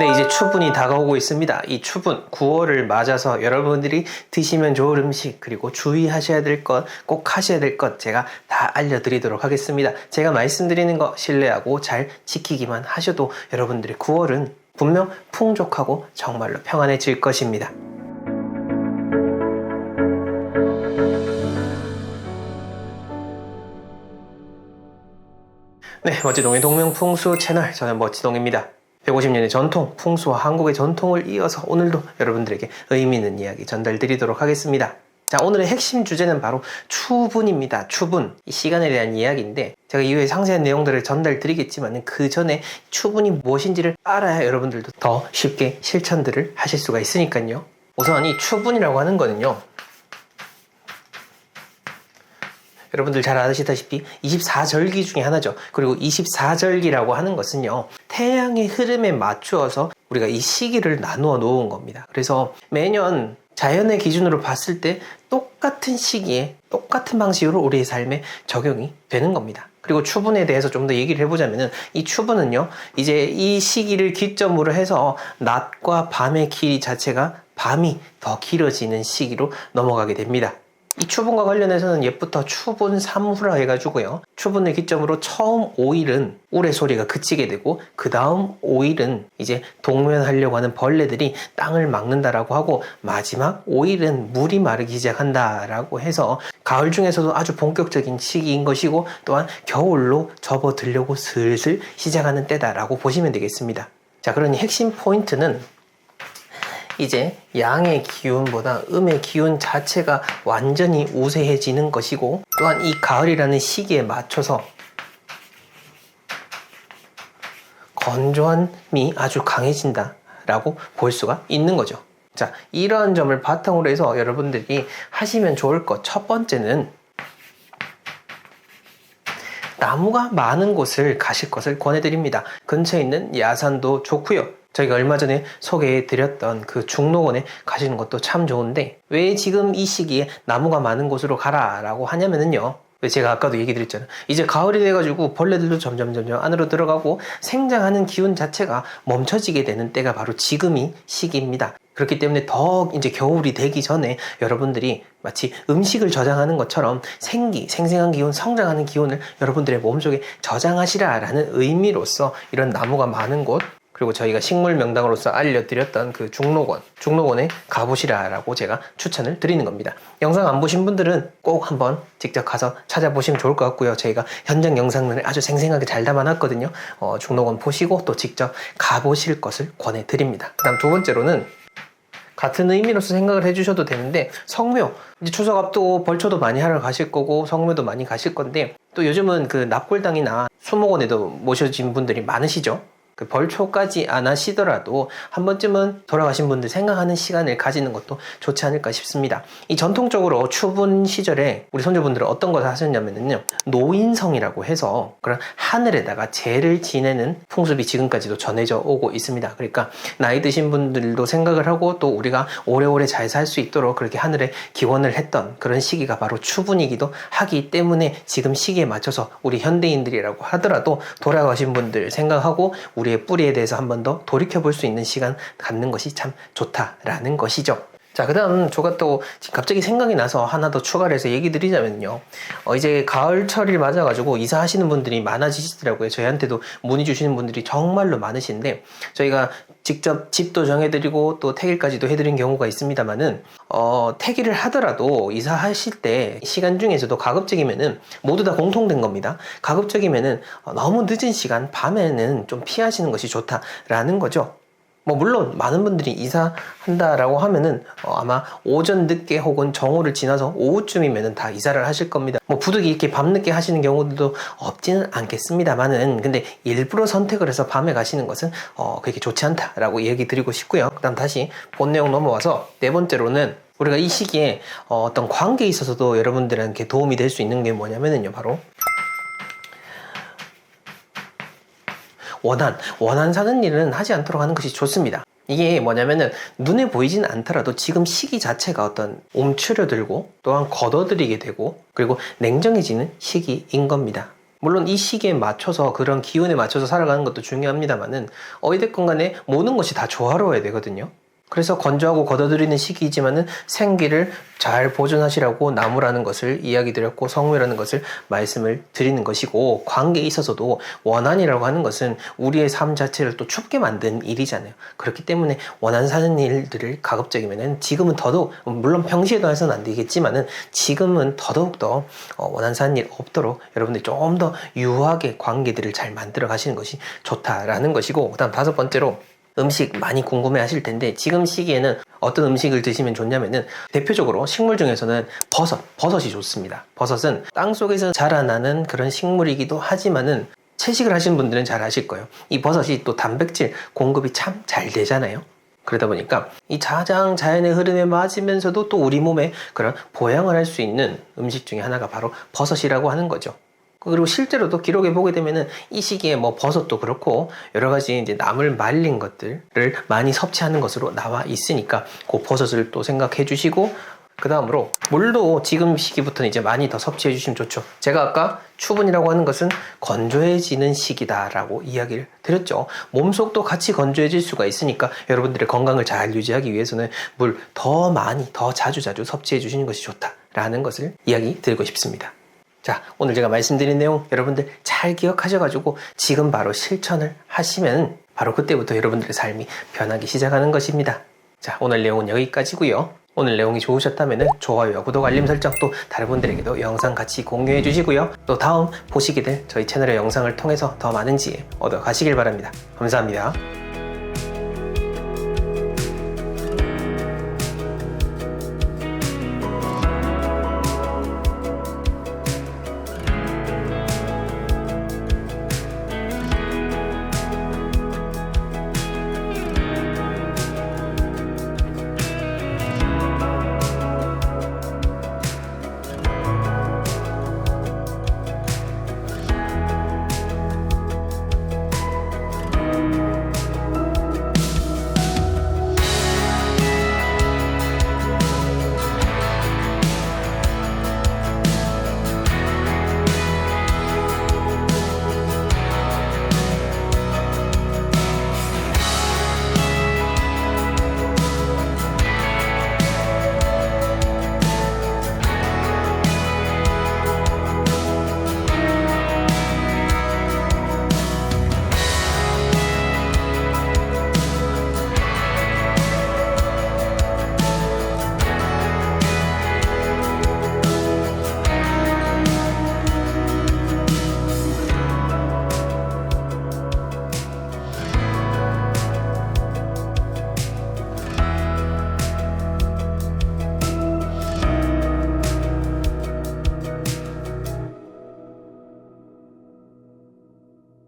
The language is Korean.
네, 이제 추분이 다가오고 있습니다. 이 추분, 9월을 맞아서 여러분들이 드시면 좋을 음식, 그리고 주의하셔야 될 것, 꼭 하셔야 될 것, 제가 다 알려드리도록 하겠습니다. 제가 말씀드리는 거 신뢰하고 잘 지키기만 하셔도 여러분들의 9월은 분명 풍족하고 정말로 평안해질 것입니다. 네, 멋지동의 동명풍수 채널, 저는 멋지동입니다. 150년의 전통, 풍수와 한국의 전통을 이어서 오늘도 여러분들에게 의미 있는 이야기 전달드리도록 하겠습니다. 자, 오늘의 핵심 주제는 바로 추분입니다. 추분. 이 시간에 대한 이야기인데, 제가 이후에 상세한 내용들을 전달드리겠지만, 그 전에 추분이 무엇인지를 알아야 여러분들도 더 쉽게 실천들을 하실 수가 있으니까요. 우선 이 추분이라고 하는 거는요, 여러분들 잘 아시다시피 24절기 중에 하나죠. 그리고 24절기라고 하는 것은요. 태양의 흐름에 맞추어서 우리가 이 시기를 나누어 놓은 겁니다. 그래서 매년 자연의 기준으로 봤을 때 똑같은 시기에 똑같은 방식으로 우리의 삶에 적용이 되는 겁니다. 그리고 추분에 대해서 좀 더 얘기를 해보자면은 이 추분은요, 이제 이 시기를 기점으로 해서 낮과 밤의 길이 자체가 밤이 더 길어지는 시기로 넘어가게 됩니다. 이 추분과 관련해서는 옛부터 추분 삼후라 해가지고요. 추분을 기점으로 처음 5일은 울의 소리가 그치게 되고 그 다음 5일은 이제 동면하려고 하는 벌레들이 땅을 막는다라고 하고 마지막 5일은 물이 마르기 시작한다라고 해서 가을 중에서도 아주 본격적인 시기인 것이고 또한 겨울로 접어들려고 슬슬 시작하는 때다라고 보시면 되겠습니다. 자, 그러니 핵심 포인트는 이제 양의 기운보다 음의 기운 자체가 완전히 우세해지는 것이고 또한 이 가을이라는 시기에 맞춰서 건조함이 아주 강해진다 라고 볼 수가 있는 거죠. 자 이러한 점을 바탕으로 해서 여러분들이 하시면 좋을 것. 첫 번째는 나무가 많은 곳을 가실 것을 권해드립니다. 근처에 있는 야산도 좋고요 저희가 얼마 전에 소개해 드렸던 그 중록원에 가시는 것도 참 좋은데 왜 지금 이 시기에 나무가 많은 곳으로 가라라고 하냐면은요. 왜 제가 아까도 얘기 드렸잖아요. 이제 가을이 돼가지고 벌레들도 점점 점점 안으로 들어가고 생장하는 기운 자체가 멈춰지게 되는 때가 바로 지금이 시기입니다. 그렇기 때문에 더 이제 겨울이 되기 전에 여러분들이 마치 음식을 저장하는 것처럼 생기, 생생한 기운, 성장하는 기운을 여러분들의 몸속에 저장하시라라는 의미로서 이런 나무가 많은 곳, 그리고 저희가 식물 명당으로서 알려드렸던 그 중록원, 중록원에 가보시라라고 제가 추천을 드리는 겁니다. 영상 안 보신 분들은 꼭 한번 직접 가서 찾아보시면 좋을 것 같고요. 저희가 현장 영상을 아주 생생하게 잘 담아놨거든요. 어, 중록원 보시고 또 직접 가보실 것을 권해드립니다. 그 다음 두 번째로는 같은 의미로서 생각을 해주셔도 되는데 성묘 이제 추석 앞두고 벌초도 많이 하러 가실 거고 성묘도 많이 가실 건데 또 요즘은 그 납골당이나 수목원에도 모셔진 분들이 많으시죠 그 벌초까지 안 하시더라도 한 번쯤은 돌아가신 분들 생각하는 시간을 가지는 것도 좋지 않을까 싶습니다. 이 전통적으로 추분 시절에 우리 선조분들은 어떤 것을 하셨냐면요. 노인성이라고 해서 그런 하늘에다가 재를 지내는 풍습이 지금까지도 전해져 오고 있습니다. 그러니까 나이 드신 분들도 생각을 하고 또 우리가 오래오래 잘 살 수 있도록 그렇게 하늘에 기원을 했던 그런 시기가 바로 추분이기도 하기 때문에 지금 시기에 맞춰서 우리 현대인들이라고 하더라도 돌아가신 분들 생각하고 우리 의 뿌리에 대해서 한 번 더 돌이켜 볼 수 있는 시간 갖는 것이 참 좋다라는 것이죠. 자, 그 다음 제가 또 갑자기 생각이 나서 하나 더 추가를 해서 얘기 드리자면요. 어, 이제 가을철이 맞아가지고 이사하시는 분들이 많아지시더라고요. 저희한테도 문의 주시는 분들이 정말로 많으신데 저희가 직접 집도 정해드리고 또 태길까지도 해드린 경우가 있습니다만은 어, 태길을 하더라도 이사하실 때 시간 중에서도 가급적이면은 모두 다 공통된 겁니다. 가급적이면은 어, 너무 늦은 시간 밤에는 좀 피하시는 것이 좋다라는 거죠. 뭐 물론 많은 분들이 이사한다라고 하면은 어 아마 오전 늦게 혹은 정오를 지나서 오후쯤이면은 다 이사를 하실 겁니다. 뭐 부득이 이렇게 밤늦게 하시는 경우들도 없지는 않겠습니다만은 근데 일부러 선택을 해서 밤에 가시는 것은 어 그렇게 좋지 않다라고 얘기 드리고 싶고요. 그다음 다시 본 내용 넘어와서 네 번째로는 우리가 이 시기에 어 어떤 관계에 있어서도 여러분들한테 도움이 될 수 있는 게 뭐냐면은요 바로 원한, 원한 사는 일은 하지 않도록 하는 것이 좋습니다. 이게 뭐냐면은 눈에 보이진 않더라도 지금 시기 자체가 어떤 옴츠려들고 또한 걷어들이게 되고 그리고 냉정해지는 시기인 겁니다. 물론 이 시기에 맞춰서 그런 기운에 맞춰서 살아가는 것도 중요합니다만은 어찌됐건 간에 모든 것이 다 조화로워야 되거든요. 그래서 건조하고 걷어들이는 시기이지만은 생기를 잘 보존하시라고 나무라는 것을 이야기 드렸고 성묘라는 것을 말씀을 드리는 것이고 관계에 있어서도 원한이라고 하는 것은 우리의 삶 자체를 또 춥게 만든 일이잖아요. 그렇기 때문에 원한 사는 일들을 가급적이면은 지금은 더더욱 물론 평시에도 해서는 안 되겠지만은 지금은 더더욱 더 어, 원한 사는 일 없도록 여러분들이 좀 더 유하게 관계들을 잘 만들어 가시는 것이 좋다라는 것이고 그다음 다섯 번째로 음식 많이 궁금해 하실 텐데 지금 시기에는 어떤 음식을 드시면 좋냐면은 대표적으로 식물 중에서는 버섯, 버섯이 좋습니다. 버섯은 땅 속에서 자라나는 그런 식물이기도 하지만은 채식을 하신 분들은 잘 아실 거예요. 이 버섯이 또 단백질 공급이 참 잘 되잖아요. 그러다 보니까 이 자장 자연의 흐름에 맞으면서도 또 우리 몸에 그런 보양을 할 수 있는 음식 중에 하나가 바로 버섯이라고 하는 거죠. 그리고 실제로도 기록에 보게 되면은 이 시기에 뭐 버섯도 그렇고 여러 가지 이제 나물 말린 것들을 많이 섭취하는 것으로 나와 있으니까 그 버섯을 또 생각해 주시고 그 다음으로 물도 지금 시기부터는 이제 많이 더 섭취해 주시면 좋죠. 제가 아까 추분이라고 하는 것은 건조해지는 시기다 라고 이야기를 드렸죠. 몸속도 같이 건조해질 수가 있으니까 여러분들의 건강을 잘 유지하기 위해서는 물 더 많이 더 자주 자주 섭취해 주시는 것이 좋다 라는 것을 이야기 드리고 싶습니다. 자, 오늘 제가 말씀드린 내용 여러분들 잘 기억하셔가지고 지금 바로 실천을 하시면 바로 그때부터 여러분들의 삶이 변하기 시작하는 것입니다. 자, 오늘 내용은 여기까지고요. 오늘 내용이 좋으셨다면 좋아요와 구독, 알림 설정 또 다른 분들에게도 영상 같이 공유해 주시고요. 또 다음 보시게 될 저희 채널의 영상을 통해서 더 많은 지혜 얻어 가시길 바랍니다. 감사합니다.